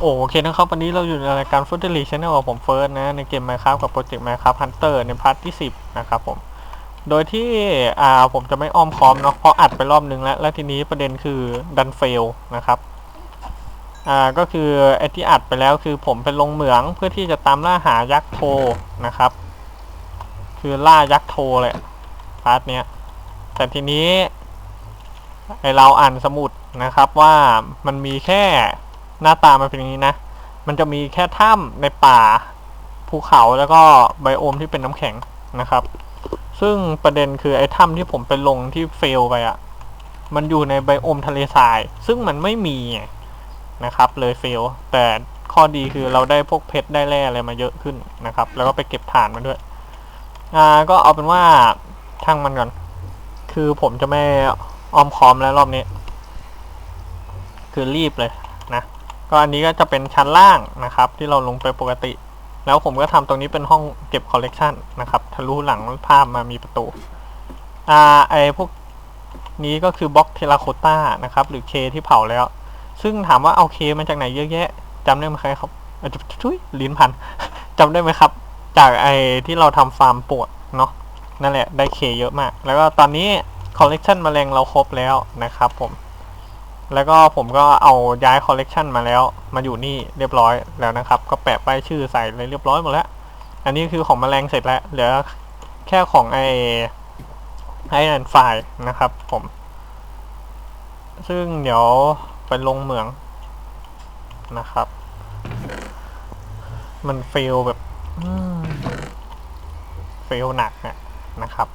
โอเคนะครับ วันนี้เราอยู่ในรายการฟุตเทอร์ลีชแนลกับผมเฟิร์สนะ ในเกม Minecraft กับโปรเจกต์ Minecraft Hunter ในพาร์ทที่ 10 นะครับผม โดยที่อ่าผมจะไม่อ้อมค้อมเนาะเพราะอัดไปรอบนึงแล้ว และทีนี้ประเด็นคือดันเฟลนะครับอ่าก็คือไอที่อัดไปแล้วคือผมไปลงเหมืองเพื่อที่จะตามล่าหายักษ์โทนะครับ คือล่ายักษ์โทเลยพาร์ทเนี้ย แต่ทีนี้ไอเราอ่านสมุดนะครับว่ามันมีแค่หน้าตามันเป็นอย่างนี้นะ มันจะมีแค่ถ้ำในป่าภูเขาแล้วก็ไบโอมที่เป็นน้ำแข็งนะครับ ซึ่งประเด็นคือไอ้ถ้ำที่ผมไปลงที่เฟลไปอะ่ะ มันอยู่ในไบโอมทะเลทราย ซึ่งมันไม่มีนะครับ เลยเฟล แต่ข้อดีคือเราได้พวกเพชรได้แร่อะไรมาเยอะขึ้นนะครับ แล้วก็ไปเก็บฐานมาด้วย อ่า ก็เอาเป็นว่าช่างมันก่อน คือผมจะไม่ออมคอมแล้วรอบนี้ คือรีบเลยนะ ก็อันนี้ก็จะเป็นชั้นล่างนะครับ ที่เราลงไปปกติ แล้วผมก็ทำตรงนี้เป็นห้องเก็บคอลเลกชันนะครับทะลุหลังภาพมามีประตู อ่าไอพวกนี้ก็คือบล็อกเทราโคต้านะครับ หรือเคที่เผาแล้ว ซึ่งถามว่าเอาเคมาจากไหนเยอะแยะจำได้ไหมครับอ่อทุยลิ้นพันจำได้ไหมครับ จากไอที่เราทำฟาร์มปวดเนาะ นั่นแหละได้เคเยอะมาก แล้วก็ตอนนี้คอลเลกชันแมลงเราครบแล้วนะครับผม แล้วก็ผมก็เอาย้ายคอลเลกชันมาแล้ว มาอยู่นี่เรียบร้อยแล้วนะครับ ก็แปะป้ายชื่อใส่เลยเรียบร้อยหมดแล้ว อันนี้คือของแมลงเสร็จแล้ว เหลือแค่ของไอไอแอนไฟนะครับผม ซึ่งเดี๋ยวไปลงเหมืองนะครับ มันเฟลแบบเฟลหนักอะ นะครับ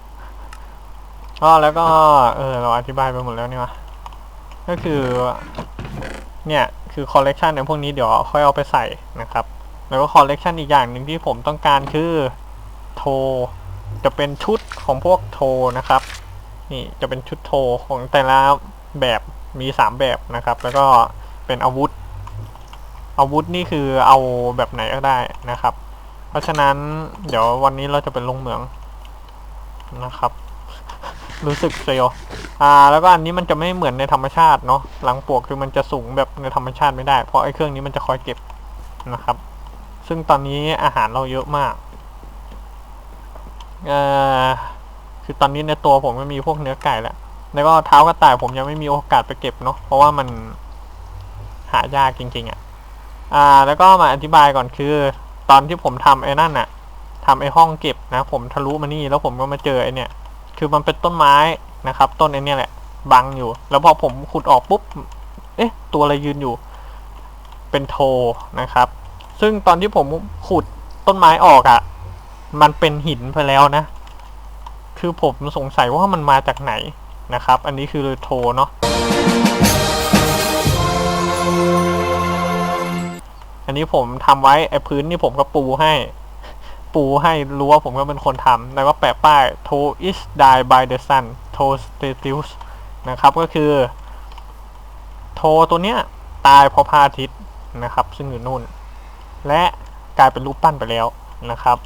ก็แล้วก็เออเราอธิบายไปหมดแล้วนี่วะก็คือ เนี่ยคือคอลเลกชันในพวกนี้เดี๋ยวค่อยเอาไปใส่นะครับ แล้วก็คอลเลกชันอีกอย่างหนึ่งที่ผมต้องการคือโทจะเป็นชุดของพวกโทนะครับ นี่จะเป็นชุดโทของแต่ละแบบมีสามแบบนะครับ แล้วก็เป็นอาวุธ อาวุธนี่คือเอาแบบไหนก็ได้นะครับ เพราะฉะนั้นเดี๋ยววันนี้เราจะเป็นลงเหมือง นะครับ รู้สึกเซลอ่า แล้วก็อันนี้มันจะไม่เหมือนในธรรมชาติเนาะหลังปวกคือมันจะสูงแบบในธรรมชาติไม่ได้ เพราะไอ้เครื่องนี้มันจะคอยเก็บนะครับ ซึ่งตอนนี้อาหารเราเยอะมากเอ่อคือตอนนี้ในตัวผมไม่มีพวกเนื้อไก่แล้วแล้วก็เท้ากระต่ายผมยังไม่มีโอกาสไปเก็บเนาะเพราะว่ามันหายากจริงๆอะ่ะ อ่า แล้วก็มาอธิบายก่อนคือ ตอนที่ผมทำไอ้นั่นน่ะ ทำไอ้ห้องเก็บนะ ผมทะลุมานี่แล้วผมก็มาเจอไอ้เนี่ย คือมันเป็นต้นไม้นะครับ ต้นไอ้เนี่ยแหละ บังอยู่ แล้วพอผมขุดออกปุ๊บ เอ๊ะ ตัวอะไรยืนอยู่ เป็นโทนะครับ ซึ่งตอนที่ผมขุดต้นไม้ออกอะ่ะ มันเป็นหินไปแล้วนะ คือผมสงสัยว่ามันมาจากไหนนะครับ อันนี้คือโทเนาะอันนี้ผมทำไว้ไอ้พื้นนี่ผมก็ปูให้ ปูให้รู้ว่าผมก็เป็นคนทำแล้วก็แปะป้าย to is die by the sun to status นะครับก็คือ โทตัวเนี้ยตายเพราะพระอาทิตย์นะครับ ซึ่งอยู่นู่น และกลายเป็นรูปปั้นไปแล้วนะครับ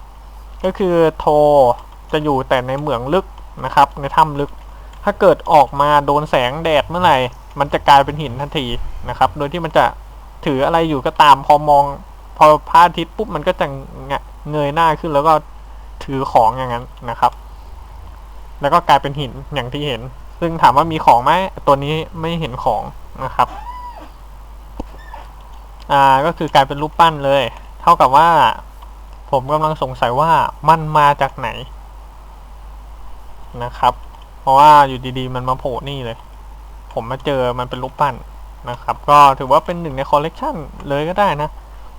ก็คือโทจะอยู่แต่ในเหมืองลึกนะครับ ในถ้ำลึก ถ้าเกิดออกมาโดนแสงแดดเมื่อไหร่ มันจะกลายเป็นหินทันทีนะครับ โดยที่มันจะถืออะไรอยู่ก็ตามพอมอง พอพระอาทิตย์ปุ๊บมันก็จะ เงยหน้าขึ้นแล้วก็ถือของอย่างนั้นนะครับ แล้วก็กลายเป็นหินอย่างที่เห็น ซึ่งถามว่ามีของไหมตัวนี้ไม่เห็นของนะครับ อ่าก็คือกลายเป็นรูปปั้นเลย เท่ากับว่า ผมกำลังสงสัยว่ามันมาจากไหนนะครับ เพราะว่าอยู่ดีๆ มันมาโผล่นี่เลย ผมมาเจอมันเป็นรูปปั้นนะครับ ก็ถือว่าเป็นหนึ่งในคอลเลกชันเลยก็ได้นะ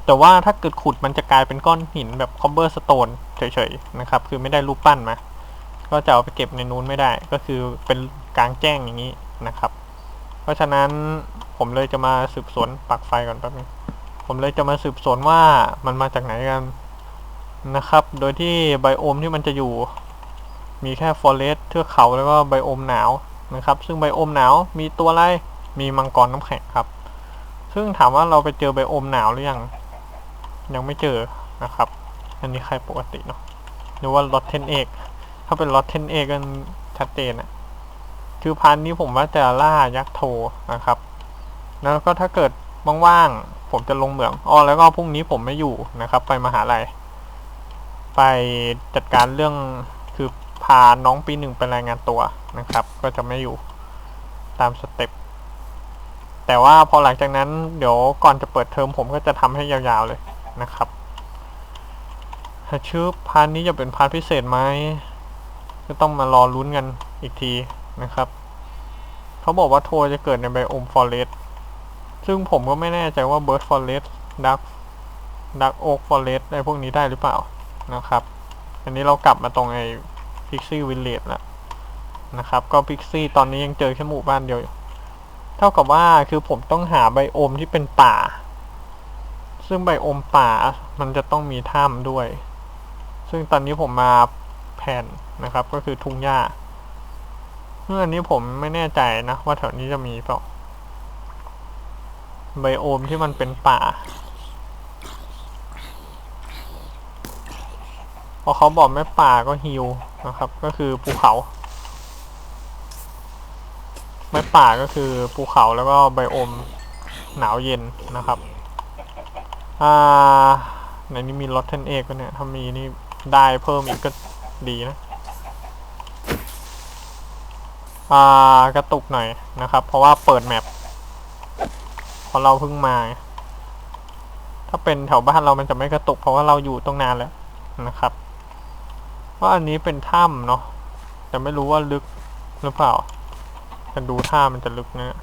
แต่ว่าถ้าเกิดขุดมันจะกลายเป็นก้อนหินแบบคอมเบอร์สโตนเฉยๆนะครับ คือไม่ได้รูปปั้นมา ก็จะเอาไปเก็บในนู้นไม่ได้ ก็คือเป็นกลางแจ้งอย่างนี้นะครับ เพราะฉะนั้นผมเลยจะมาสืบสวนปักไฟก่อนแป๊บนึงผมเลยจะมาสืบสวนว่ามันมาจากไหนกันนะครับ โดยที่ไบโอมที่มันจะอยู่มีแค่ฟอเรสต์เทือกเขาแล้วก็ไบโอมหนาวนะครับ ซึ่งไบโอมหนาวมีตัวอะไร มีมังกรน้ำแข็งครับ ซึ่งถามว่าเราไปเจอไบโอมหนาวหรือยัง ยังไม่เจอนะครับ อันนี้ใครปกติเนาะหรือว่าลอตเทนเอกถ้าเป็นลอตเทนเอกกันชัดเจนอะคือพันนี้ผมว่าจะล่ายักษ์โทนะครับ แล้วก็ถ้าเกิดว่างๆผมจะลงเหมืองอ๋อแล้วก็พรุ่งนี้ผมไม่อยู่นะครับ ไปมหาลัยไปจัดการเรื่องคือพาน้องปีหนึ่งไปรายงานตัวนะครับ ก็จะไม่อยู่ตามสเต็ปแต่ว่าพอหลังจากนั้นเดี๋ยวก่อนจะเปิดเทอมผมก็จะทำให้ยาวๆเลย นะครับชื่อพาร์ทนี้จะเป็นพาร์ทพิเศษไหมก็ต้องมารอลุ้นกันอีกทีนะครับ เขาบอกว่าโทจะเกิดในไบโอมฟอเรสต์ซึ่งผมก็ไม่แน่ใจว่าเบิร์ดฟอเรสต์ดักดักโอ๊กฟอเรสต์อะไรพวกนี้ได้หรือเปล่านะครับ อันนี้เรากลับมาตรงไอ้พิกซี่วิลเลจแล้วนะครับ ก็พิกซี่ตอนนี้ยังเจอแค่หมู่บ้านเดียว เท่ากับว่าคือผมต้องหาไบโอมที่เป็นป่า ซึ่งไบโอมป่ามันจะต้องมีถ้ำด้วย ซึ่งตอนนี้ผมมาแผ่นนะครับ ก็คือทุ่งหญ้าเมื่ออันนี้ผมไม่แน่ใจนะ ว่าแถวนี้จะมีเปล่าไบโอมที่มันเป็นป่าพอเขาบอกไม่ป่าก็ฮิวนะครับ ก็คือภูเขาไม่ป่าก็คือภูเขาแล้วก็ไบโอมหนาวเย็นนะครับ อ่าในนี้มีรถเทนเอกก็เนี่ย ถ้ามีนี่ได้เพิ่มอีกก็ดีนะ อ่ากระตุกหน่อยนะครับ เพราะว่าเปิดแมปเพราะเราเพิ่งมา ถ้าเป็นแถวบ้านเรามันจะไม่กระตุก เพราะว่าเราอยู่ตรงนานแล้วนะครับว่าอันนี้เป็นถ้ำเนาะแต่ไม่รู้ว่าลึกหรือเปล่าแต่ดูท่ามันจะลึกนะ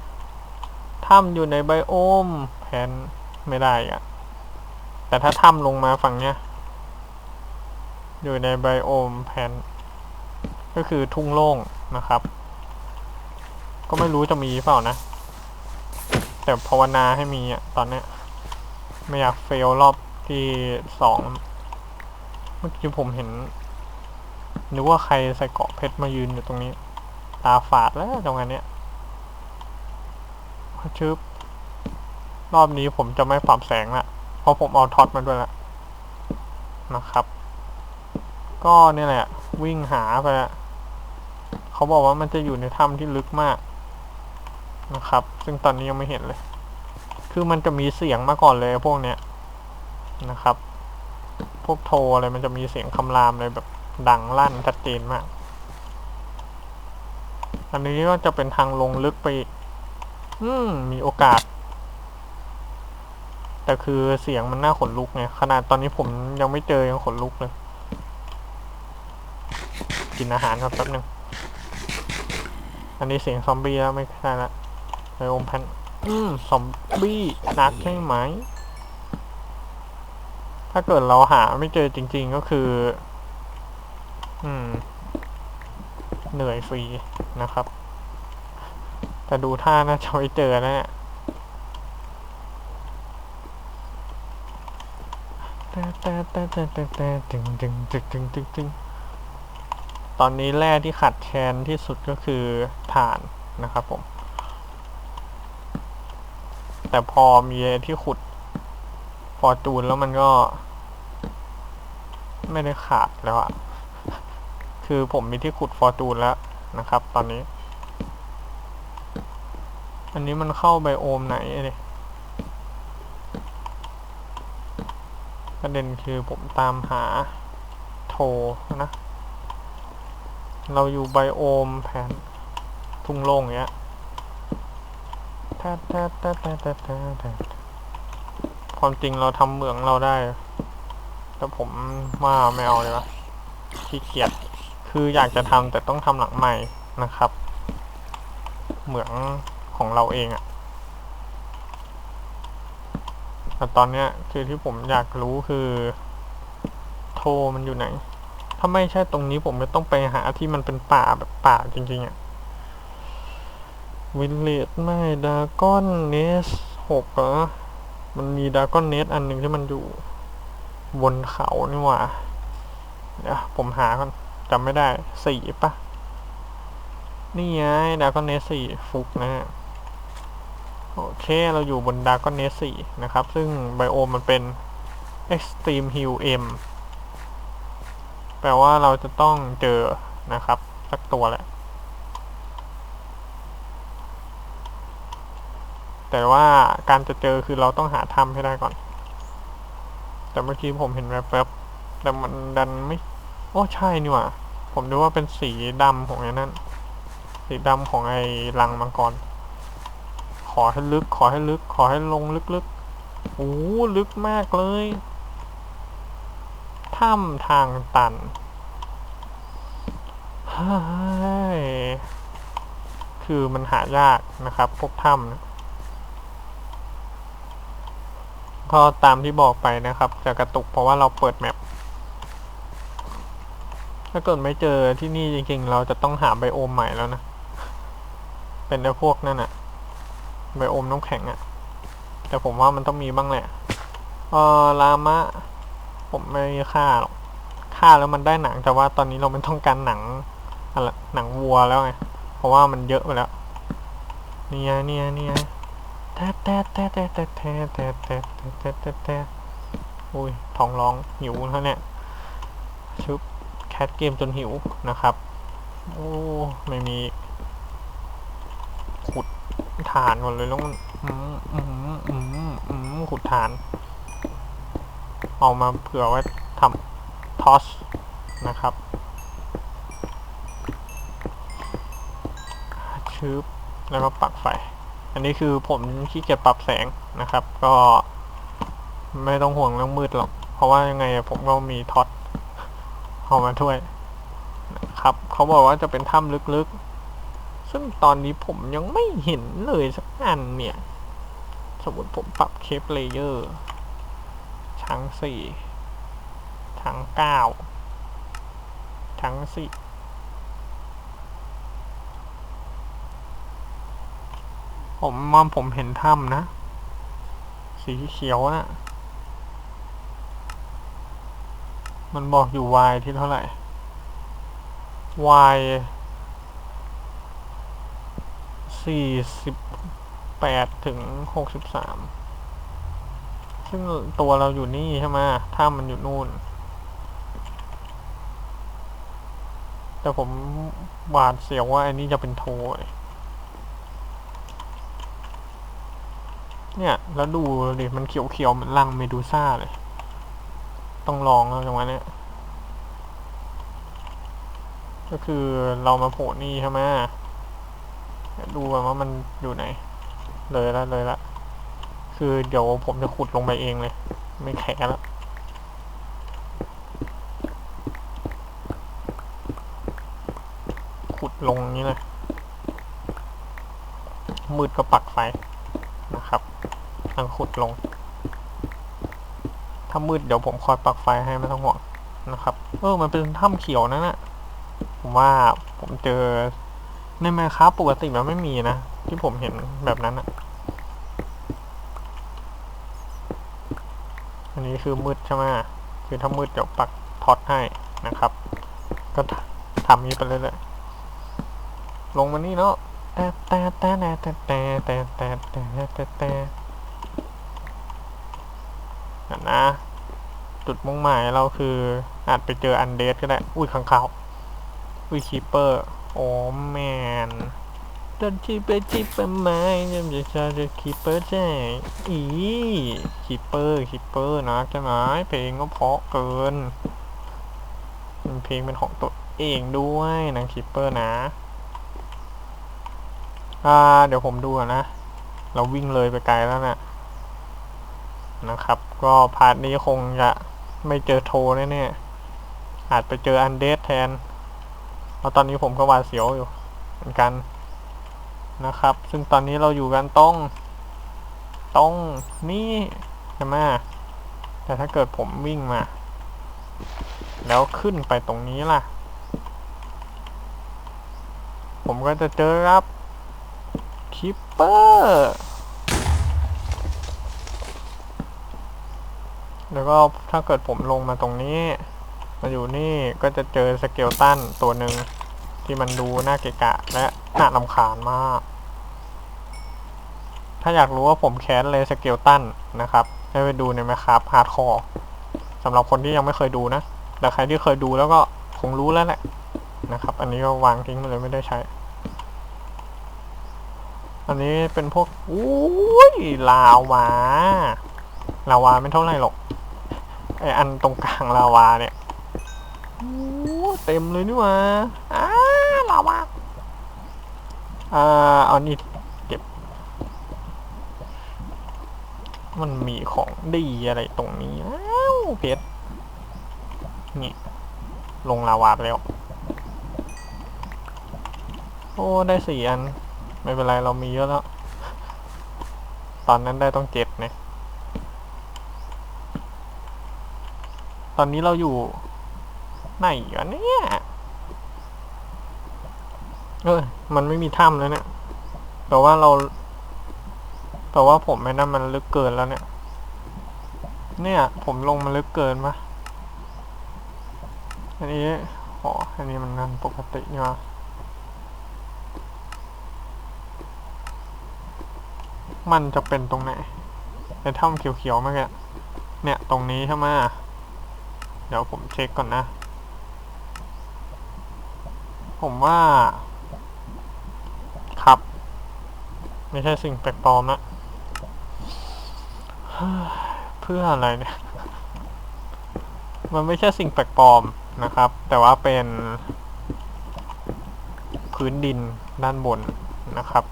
ถ้ำอยู่ในไบโอมแผนไม่ได้อะ แต่ถ้าถ้ำลงมาฝั่งเนี้ย อยู่ในไบโอมแผนก็คือทุ่งโล่งนะครับ ก็ไม่รู้จะมีเปล่านะ แต่ภาวนาให้มีอะตอนเนี้ย ไม่อยากเฟลรอบที่สองเมื่อกี้ผมเห็นนึกว่าใครใส่เกาะเพชรมายืนอยู่ตรงนี้ ตาฝาดแล้วตรงอันเนี้ยชึบรอบนี้ผมจะไม่ปรับแสงละ ราะผมเอาท็อตมาด้วยละนะครับ ก็เนี่ยแหละ วิ่งหาไปละเขาบอกว่ามันจะอยู่ในถ้ำที่ลึกมากนะครับ ซึ่งตอนนี้ยังไม่เห็นเลย คือมันจะมีเสียงมาก่อนเลยพวกเนี้ยนะครับ พวกโทรอะไรมันจะมีเสียงคำรามเลยแบบดังลั่นชัดเจนมาก อันนี้ก็จะเป็นทางลงลึกไป อืมมีโอกาส แต่คือเสียงมันน่าขนลุกไงขนาดตอนนี้ผมยังไม่เจอยังขนลุกเลย กินอาหารครับแป๊บนึงอันนี้เสียงซอมบี้แล้วไม่ใช่ละไอโอมแพนอืมซอมบี้นักใช่ไหม ถ้าเกิดเราหาไม่เจอจริง ๆก็คือ อืม เหนื่อยฟรีนะครับ แต่ดูท่าน่าจะไม่เจอนะเนี่ย ต่แต่แต่แต่แต่แต่ตึงตึงตึงตึงตึงตอนนี้แร่ที่ขัดแคลนที่สุดก็คือถ่านนะครับผม แต่พอมีที่ขุดฟอร์จูนแล้วมันก็ ไม่ได้ขาดแล้วอะคือผมมีที่ขุดฟอร์จูนแล้วนะครับ ตอนนี้ อันนี้มันเข้าไบโอมไหนเนี่ย ประเด็นคือผมตามหาโทนะ เราอยู่ไบโอมแผนทุ่งโล่งเนี้ยแทะแทะแทะแทะแทะแทะความจริงเราทำเหมืองเราได้ แต่ผมว่าไม่เอาเลยวะขี้เกียจคืออยากจะทำแต่ต้องทำหลังใหม่นะครับ เหมืองของเราเองอะ แต่ตอนเนี้ยคือที่ผมอยากรู้คือ โทรมันอยู่ไหน ถ้าไม่ใช่ตรงนี้ผมจะต้องไปหาที่มันเป็นป่าแบบป่าจริงๆอะวิลเลจไม่ดาก้อนเนสหกเหรอมันมีดาก้อนเนสอันหนึ่งที่มันอยู่ บนเขานี่หว่าเดี๋ยวผมหาก่อนจำไม่ได้สี่ปะนี่ไงดาก้อนเนสสี่ฟุกนะฮะ โอเค เราอยู่บนดาร์กอนเนสสี่นะครับ ซึ่งไบโอมมันเป็น Extreme Hill M แปลว่าเราจะต้องเจอนะครับ สักตัวแหละ แต่ว่าการจะเจอคือเราต้องหาถ้ำให้ได้ก่อน แต่เมื่อกี้ผมเห็นแวบๆแต่มันดันไม่ โอ้ใช่นี่หว่า ผมดูว่าเป็นสีดำของไอ้นั่น สีดำของไอ้ลังมังกร อให้ลึก ขอให้ลึก ขอให้ลงลึกๆ โอ้ลึกมากเลย ถ้ำทางตันเฮ้ยคือมันหายากนะครับ พวกถ้ำก็ตามที่บอกไปนะครับ จะกระตุกเพราะว่าเราเปิดแมปถ้าเกิดไม่เจอที่นี่จริงๆ เราจะต้องหาไบโอมใหม่แล้วนะ เป็นไอ้พวกนั่นอะ ไบโอมน้ำแข็งอะแต่ผมว่ามันต้องมีบ้างแหละเออลามะ ผมไม่ฆ่าหรอกฆ่าแล้วมันได้หนัง แต่ว่าตอนนี้เราไม่ต้องการหนังอะไรหนังวัวแล้วไงเพราะว่ามันเยอะไปแล้วเนี่ยเนี่ยเนี่ยแท้แท้แท้แท้แท้แท้แท้แท้แท้แท้แท้อุ้ยท้องร้องหิวแล้วเนี่ยชุบแคทเกมจนหิวนะครับ โอ้ ไม่มี ขุด ฐานก่อนเลยแล้วมันอืมอืมอืมอืมขุดฐาน เอามาเผื่อไว้ทำทอสนะครับชืบแล้วก็ปักไฟ อันนี้คือผมขี้เกียจปรับแสงนะครับ ก็ไม่ต้องห่วงเรื่องมืดหรอก เพราะว่ายังไงผมก็มีท็อตเอามาช่วยนะครับ เขาบอกว่าจะเป็นถ้ำลึกๆ ซึ่งตอนนี้ผมยังไม่เห็นเลยสักอันเนี่ย สมมติผมปรับเคปเลเยอร์ชั้งสี่ชั้งเก้าชั้งสี่ผมว่าผมเห็นถ้ำนะ สีเขียวน่ะ มันบอกอยู่ y ที่เท่าไหร่ y สี่สิบแปดถึงหกสิบสามซึ่งตัวเราอยู่นี่ใช่ไหมถ้ามันอยู่นู่น แต่ผมหวาดเสียวว่าอันนี้จะเป็นโทยเนี่ย แล้วดูดิ มันเขียวๆเหมือนรังเมดูซ่าเลย ต้องลองแล้วจังหวะเนี้ยก็คือเรามาโผล่นี่ใช่ไหม ดูว่ามันอยู่ไหน เลยละเลยละ คือเดี๋ยวผมจะขุดลงไปเองเลย ไม่แข็แล้วขุดลงนี้เลย มืดก็ปักไฟนะครับทางขุดลง ถ้ามืดเดี๋ยวผมคอยปักไฟให้ไม่ต้องห่วงนะครับ เออ มันเป็นถ้ำเขียวนั่นแหละผมว่าผมเจอ ในแมคครับปกติมันไม่มีนะ ที่ผมเห็นแบบนั้นอะอันนี้คือมืดใช่ไหมคือถ้ามืดเดี๋ยวปักท็อตให้นะครับ ก็ทำนี้ไปเรื่อยๆลงมานี่เนาะแต่แต่แต่แต่แต่แต่แต่แต่แต่แต่แต่นะจุดมุ่งหมายเราคืออาจไปเจออันเดสก็ได้ อุ้ยขังเขาอุ้ยคีเปอร์ โอ้แมนดันที่ไปที่ไปไม้ยังจะชาจะคีเปอร์ใช่อีคีเปอร์คีเปอร์นะใช่ไหมเพลงก็เพราะเกินเพลงเป็นของตัวเองด้วยนะคีเปอร์นะ อ่า เดี๋ยวผมดูนะ เราวิ่งเลยไปไกลแล้วนะนะครับ ก็พาร์ทนี้คงจะไม่เจอโทแน่ๆอาจไปเจออันเดสแทน เพราะตอนนี้ผมก็หวาดเสียวอยู่เหมือนกันนะครับ ซึ่งตอนนี้เราอยู่กันตรงตรงนี่ใช่ไหมแต่ถ้าเกิดผมวิ่งมา แล้วขึ้นไปตรงนี้ล่ะ ผมก็จะเจอครับคิปเปอร์แล้วก็ถ้าเกิดผมลงมาตรงนี้ มาอยู่นี่ก็จะเจอสเกลตันตัวหนึ่งที่มันดูน่าเกะกะ และน่าลำคาญมาก ถ้าอยากรู้ว่าผมแค้นเลยสเกลตันนะครับให้ไปดูในไหมครับฮาร์ดคอร์สำหรับคนที่ยังไม่เคยดูนะ แต่ใครที่เคยดูแล้วก็คงรู้แล้วแหละนะครับ อันนี้ก็วางทิ้งไปเลยไม่ได้ใช้ อันนี้เป็นพวกอุ้ยลาวาลาวาไม่เท่าไหร่หรอกไออันตรงกลางลาวาเนี่ย โอ้เต็มเลยนี่หว่าอ้าลาวาอ่าเอานี่เก็บ มันมีของดีอะไรตรงนี้อ้าวเพชรนี่ ลงลาวาไปแล้ว โอ้ ได้สี่อัน ไม่เป็นไร เรามีเยอะแล้ว ตอนนั้นได้ต้องเจ็ดเนี่ยตอนนี้เราอยู่ ไหนวะเนี่ยเออมันไม่มีถ้ำแล้วเนี่ย แต่ว่าเรา แต่ว่าผมไม่นั่นมันลึกเกินแล้วเนี่ย เนี่ย ผมลงมาลึกเกินปะอันนี้อ๋ออันนี้มันนั่นปกตินี่หวะมันจะเป็นตรงไหนในถ้ำเขียวๆเมื่อกี้เนี่ย ตรงนี้ใช่ไหมเดี๋ยวผมเช็คก่อนนะ ผมว่า ครับ ไม่ใช่สิ่งแปลกปลอมนะเพื่ออะไรเนี่ย มันไม่ใช่สิ่งแปลกปลอมนะครับ แต่ว่าเป็น พื้นดินด้านบนนะครับ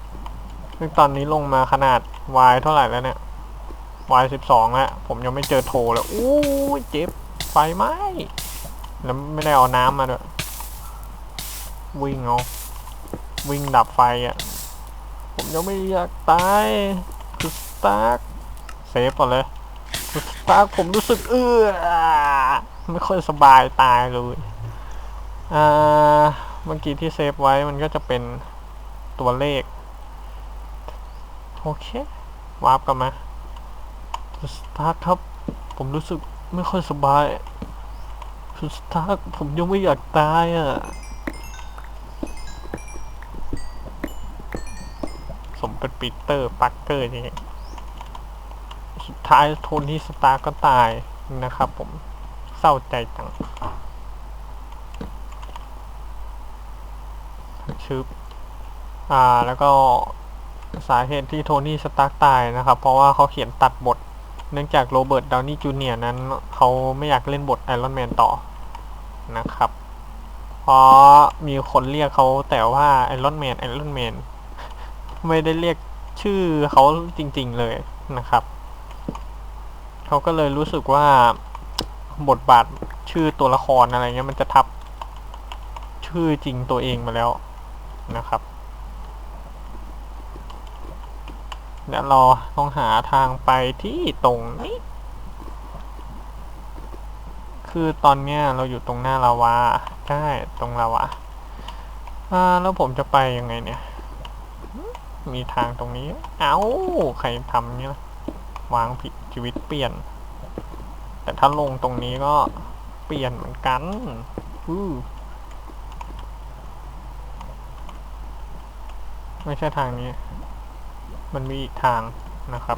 ซึ่งตอนนี้ลงมาขนาด y เท่าไหร่แล้วเนี่ย y สิบสองแล้วผมยังไม่เจอโทเลยอู้เจ็บไฟไหม้แล้วไม่ได้เอาน้ำมาด้วย วิ่งเอาวิ่งดับไฟอะ ผมยังไม่อยากตายคือสตาร์กเซฟก่อนเลยคือสตาร์กผมรู้สึกเอื้อไม่ค่อยสบายตายเลยอ่าเมื่อกี้ที่เซฟไว้มันก็จะเป็นตัวเลข โอเควาร์ปกันมาสตาร์กครับ ผมรู้สึกไม่ค่อยสบายคือสตาร์กผมยังไม่อยากตายอะ สมเป็นปีเตอร์ปักเกอร์นี่สุดท้ายโทนี่สตาร์ก็ตายนะครับผมเศร้าใจจังชึบอ่า แล้วก็สาเหตุที่โทนี่สตาร์ตายนะครับ เพราะว่าเขาเขียนตัดบท เนื่องจากโรเบิร์ตดาวนี่จูเนียร์นั้น เขาไม่อยากเล่นบทไอรอนแมนต่อนะครับ เพราะมีคนเรียกเขาแต่ว่าไอรอนแมนไอรอนแมน ไม่ได้เรียกชื่อเขาจริง ๆเลยนะครับ เขาก็เลยรู้สึกว่าบทบาทชื่อตัวละครอะไรเงี้ยมันจะทับชื่อจริงตัวเองมาแล้วนะครับเดี๋ยวเราต้องหาทางไปที่ตรงนี้ คือตอนเนี้ยเราอยู่ตรงหน้าลาวาใช่ตรงลาวาอ่าแล้วผมจะไปยังไงเนี่ย มีทางตรงนี้ เอา้า ใครทำเนี่ยนะวางผิดชีวิตเปลี่ยน แต่ถ้าลงตรงนี้ก็เปลี่ยนเหมือนกันอือไม่ใช่ทางนี้ มันมีอีกทางนะครับ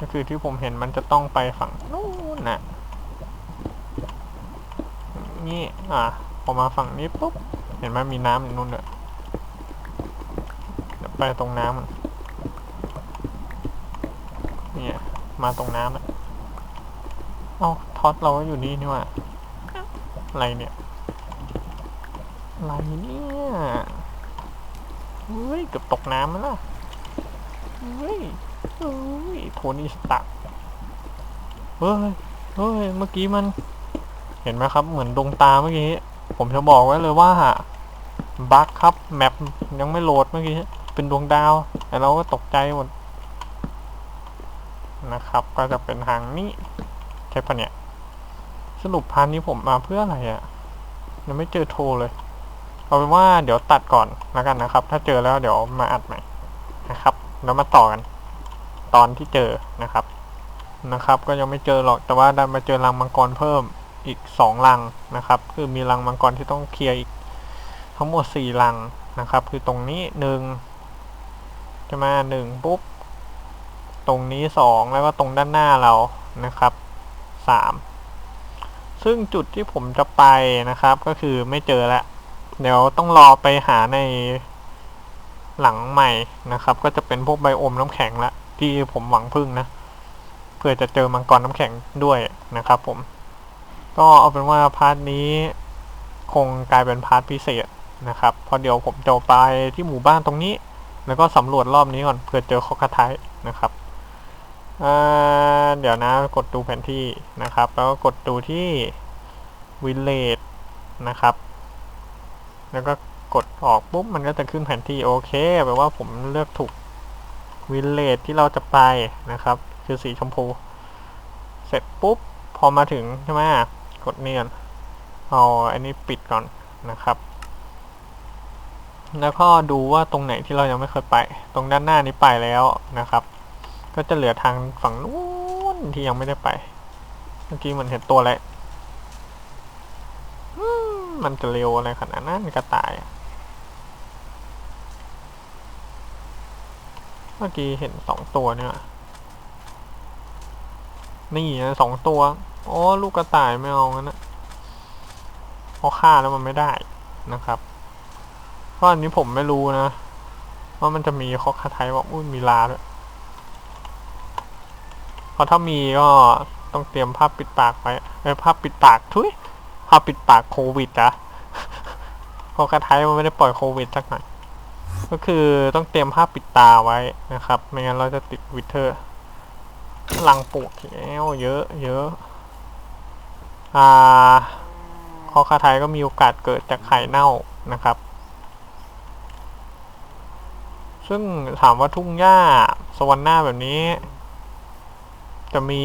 ก็คือที่ผมเห็นมันจะต้องไปฝั่งนู้นน่ะนี่ อะ พอมาฝั่งนี้ปุ๊บ เห็นไหมมีน้ำอยู่นู่นเลย ไปตรงน้ำเนี่ย มาตรงน้ำอะเอ้าท็อตเราก็อยู่นี่นี่ว่าอะไรเนี่ยอะไรเนี่ยเฮ้ยเกือบตกน้ำแล้วล่ะเฮ้ยเฮ้ยโทนี่สตักเฮ้ยเฮ้ยเมื่อกี้มัน เห็นไหมครับ เหมือนดวงตาเมื่อกี้ ผมจะบอกไว้เลยว่าบั๊กครับ แมปยังไม่โหลดเมื่อกี้ เป็นดวงดาวแต่เราก็ตกใจหมดนะครับ ก็จะเป็นทางนี้ใช่ปะเนี่ย สรุปพันนี้ผมมาเพื่ออะไรอะ่ะยังไม่เจอโทรเลยเอาเป็นว่าเดี๋ยวตัดก่อนแล้วกันนะครับ ถ้าเจอแล้วเดี๋ยวมาอัดใหม่นะครับแล้วมาต่อกัน ตอนที่เจอนะครับนะครับ ก็ยังไม่เจอหรอกแต่ว่าได้มาเจอรังมังกรเพิ่มอีกสองรังนะครับ คือมีรังมังกรที่ต้องเคลียร์อีกทั้งหมดสี่รังนะครับ คือตรงนี้หนึ่ง จะมาหนึ่งปุ๊บ ตรงนี้สองแล้วก็ตรงด้านหน้าเรานะครับสามซึ่งจุดที่ผมจะไปนะครับก็คือไม่เจอแล้ว เดี๋ยวต้องรอไปหาในหลังใหม่นะครับ ก็จะเป็นพวกไบโอมน้ำแข็งละที่ผมหวังพึ่งนะเพื่อจะเจอมังกรน้ำแข็งด้วยนะครับ ผม ก็เอาเป็นว่าพาร์ทนี้คงกลายเป็นพาร์ทพิเศษนะครับเพราะเดี๋ยวผมจะไปที่หมู่บ้านตรงนี้ แล้วก็สำรวจรอบนี้ก่อนเพื่อเจอคอกระไทยนะครับเดี๋ยวนะกดดูแผนที่นะครับ แล้วก็กดดูที่วิลเลจนะครับ แล้วก็กดออกปุ๊บมันก็จะขึ้นแผนที่โอเคแปลว่าผมเลือกถูกวิลเลจที่เราจะไปนะครับ คือสีชมพู เสร็จปุ๊บ พอมาถึงใช่ไหมกดเนียนเอาอันนี้ปิดก่อนนะครับ แล้วก็ดูว่าตรงไหนที่เรายังไม่เคยไป ตรงด้านหน้านี้ไปแล้วนะครับ ก็จะเหลือทางฝั่งนู้นที่ยังไม่ได้ไป เมื่อกี้มันเห็นตัวอะไรอืมมันจะเร็วอะไรขนาดนั้นกระต่าย เมื่อกี้เห็นสองตัวเนี่ย นี่นะสองตัวโอ้ลูกกระต่ายไม่เอางั้นนะเพราะฆ่าแล้วมันไม่ได้นะครับ เพราะอันนี้ผมไม่รู้นะว่ามันจะมีคอกคาไทยว่าอุ้ยมีลาด้วยเพราะถ้ามีก็ต้องเตรียมผ้าปิดปากไว้ไอ้ผ้าปิดปากทุยผ้าปิดปากโควิดอะคอกคาไทยมันไม่ได้ปล่อยโควิดสักหน่อยก็คือต้องเตรียมผ้าปิดตาไว้นะครับ ไม่งั้นเราจะติดวิเทอร์ลังปลูกแล้วเยอะเยอะอ่าคอคาไทยก็มีโอกาสเกิดจากไข่เน่านะครับ ซึ่งถามว่าทุ่งหญ้าสวรรค์หน้าแบบนี้ จะมี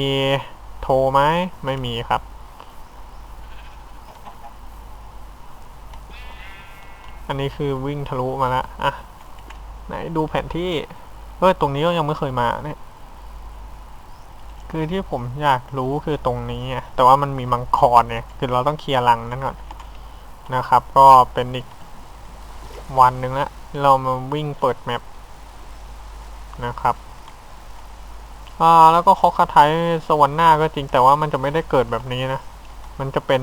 โทรไหมไม่มีครับ อันนี้คือวิ่งทะลุมาแล้วอะ ไหนดูแผนที่เออตรงนี้ก็ยังไม่เคยมาเนี่ย คือที่ผมอยากรู้คือตรงนี้ แต่ว่ามันมีมังกรเนี่ย คือเราต้องเคลียร์รังนั้นก่อนนะครับ ก็เป็นอีกวันหนึ่งละเรามาวิ่งเปิดแมป นะครับอ่าแล้วก็คอกคาไทยสวรรค์หน้าก็จริงแต่ว่ามันจะไม่ได้เกิดแบบนี้นะ มันจะเป็น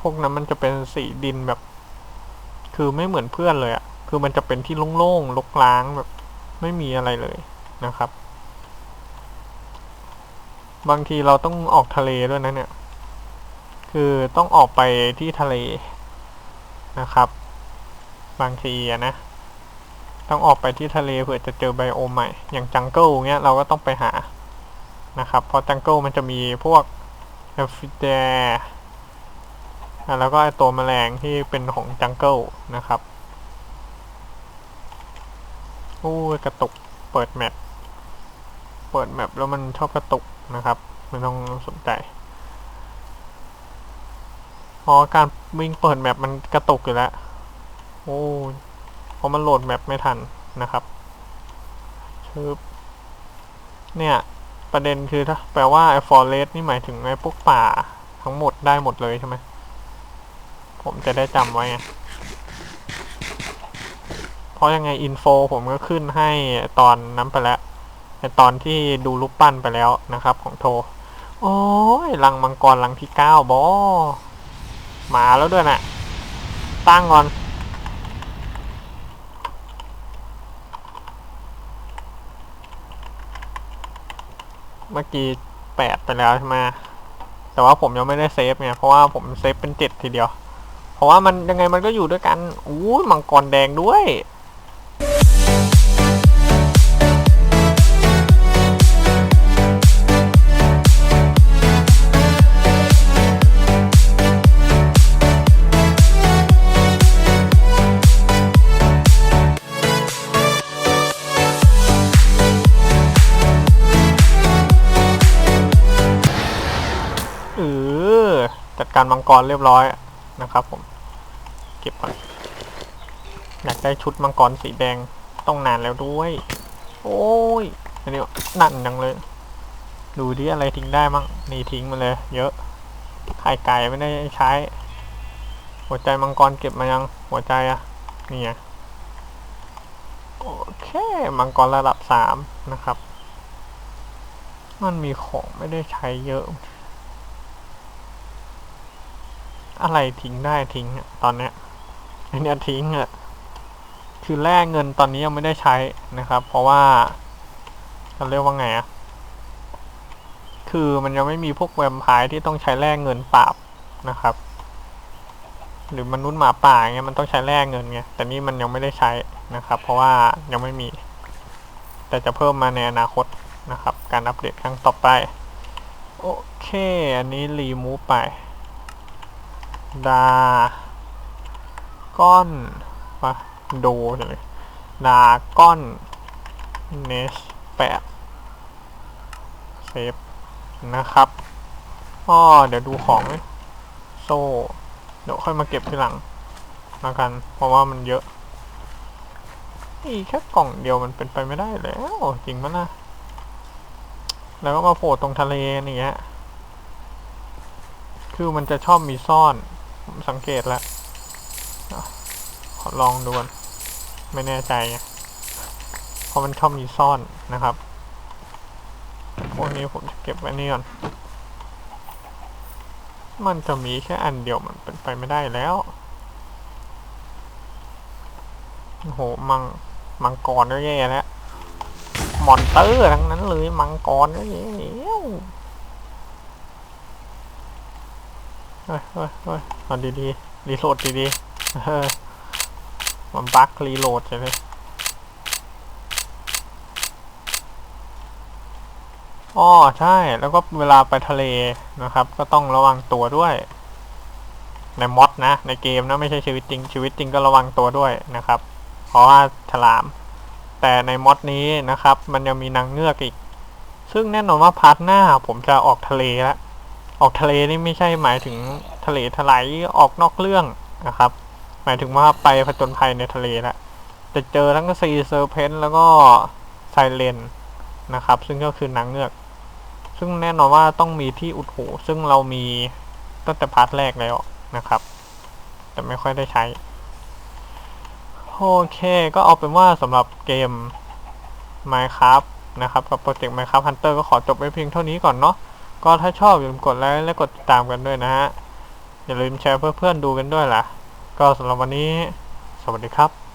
พวกนั้นมันจะเป็นสีดินแบบ คือไม่เหมือนเพื่อนเลยอะคือมันจะเป็นที่โล่งๆลกล้างแบบ ไม่มีอะไรเลยนะครับ บางทีเราต้องออกทะเลด้วยนะเนี่ย คือต้องออกไปที่ทะเลนะครับ บางทีอะนะ ต้องออกไปที่ทะเลเผื่อจะเจอไบโอมใหม่ อย่างจังเกิลเงี้ยเราก็ต้องไปหานะครับ เพราะจังเกิลมันจะมีพวกแอฟริแดแล้วก็ไอตัวแมลงที่เป็นของจังเกิลนะครับโอ้ยกระตุกเปิดแมปเปิดแมปแล้วมันชอบกระตุกนะครับไม่ต้องสนใจพราะการวิ่งเปิดแมปมันกระตุกอยู่แล้ว โอ้ ราะมันโหลดแมปไม่ทันนะครับชึบเนี่ย ประเด็นคือถ้าแปลว่าไอ้ฟอเรสนี่หมายถึงไอ้พวกป่าทั้งหมดได้หมดเลยใช่ไหม ผมจะได้จำไว้ไงเพราะยังไงอินโฟผมก็ขึ้นให้ตอนนั้นไปแล้วในตอนที่ดูรูปปั้นไปแล้วนะครับ ของโท โอ้ยรังมังกรรังที่เก้าบอมาแล้วด้วยนะ่ะ ตั้งก่อน มื่อกี้แปดไปแล้วใช่ไหมแต่ว่าผมยังไม่ได้เซฟไงเพราะว่าผมเซฟเป็นเจ็ดทีเดียว เพราะว่ามันยังไงมันก็อยู่ด้วยกันอู้มังกรแดงด้วย การมังกรเรียบร้อยนะครับ ผม เก็บก่อนอยากได้ชุดมังกรสีแดงต้องนานแล้วด้วย โอ้ยอันนี้นั่นจังเลย ดูดิอะไรทิ้งได้มั่งนี่ทิ้งมาเลย เยอะไข่ไก่ไม่ได้ใช้ หัวใจมังกรเก็บมายัง หัวใจอะนี่ไงโอเคมังกรระดับสามนะครับ มันมีของไม่ได้ใช้เยอะ อะไรทิ้งได้ทิ้งอะตอนเนี้ยไอเนี้ยทิ้งอะคือแลกเงินตอนนี้ยังไม่ได้ใช้นะครับ เพราะว่าเขาเรียกว่าไงอะคือมันยังไม่มีพวกแวมไพร์ที่ต้องใช้แลกเงินปราบนะครับ หรือมนุษย์หมาป่าเงี้ยมันต้องใช้แลกเงินไงแต่นี่มันยังไม่ได้ใช้นะครับ เพราะว่ายังไม่มี แต่จะเพิ่มมาในอนาคตนะครับ การอัปเดตครั้งต่อไป โอเค อันนี้รีมูฟไป ดา ก้อนปะโดใช่ไหมดาก้อนเนสแปดเซฟนะครับอ้อเดี๋ยวดูของโซ่ เดี๋ยวค่อยมาเก็บทีหลังแล้วกัน เพราะว่ามันเยอะนี่แค่กล่องเดียวมันเป็นไปไม่ได้แล้วจริงมั้ยนะ แล้วก็มาโผล่ตรงทะเลนี่ฮะคือมันจะชอบมีซ่อน ผมสังเกตแล้วขอลองดูก่อนไม่แน่ใจเพราะมันชอบมีซ่อนนะครับ พวกนี้ผมจะเก็บไว้นี่ก่อน มันจะมีแค่อันเดียวมันเป็นไปไม่ได้แล้ว โอ้โห มัง มังกรก็แย่แล้ว มอนเตอร์ทั้งนั้นเลย มังกรก็แย่แล้ว เฮ้ยเฮ้ยเฮ้ยเอาดีๆรีโหลดดีๆเฮ้ยมันบั๊กรีโหลดใช่ไหมอ๋อใช่ แล้วก็เวลาไปทะเลนะครับ ก็ต้องระวังตัวด้วย ในมอดนะ ในเกมนะ ไม่ใช่ชีวิตจริง ชีวิตจริงก็ระวังตัวด้วยนะครับ เพราะว่าฉลาม แต่ในมอดนี้นะครับ มันยังมีนางเงือกอีก ซึ่งแน่นอนว่าพาร์ทหน้าผมจะออกทะเลแล้ว ออกทะเลนี่ไม่ใช่หมายถึงทะเลถลายออกนอกเรื่องนะครับ หมายถึงว่าไปผจญภัยในทะเลแล้วจะเจอทั้งซีเซอร์เพนแล้วก็ไซเลนนะครับ ซึ่งก็คือนางเงือก ซึ่งแน่นอนว่าต้องมีที่อุดหู ซึ่งเรามีตั้งแต่พาร์ทแรกแล้วนะครับ แต่ไม่ค่อยได้ใช้ โอเค ก็เอาเป็นว่าสำหรับเกม Minecraft นะครับ กับโปรเจกต์ Minecraft Hunter ก็ขอจบไว้เพียงเท่านี้ก่อนเนาะ ก็ถ้าชอบอย่าลืมกดไลค์และกดติดตามกันด้วยนะฮะอย่าลืมแชร์เพื่อนๆดูกันด้วยล่ะ ก็สำหรับวันนี้ สวัสดีครับ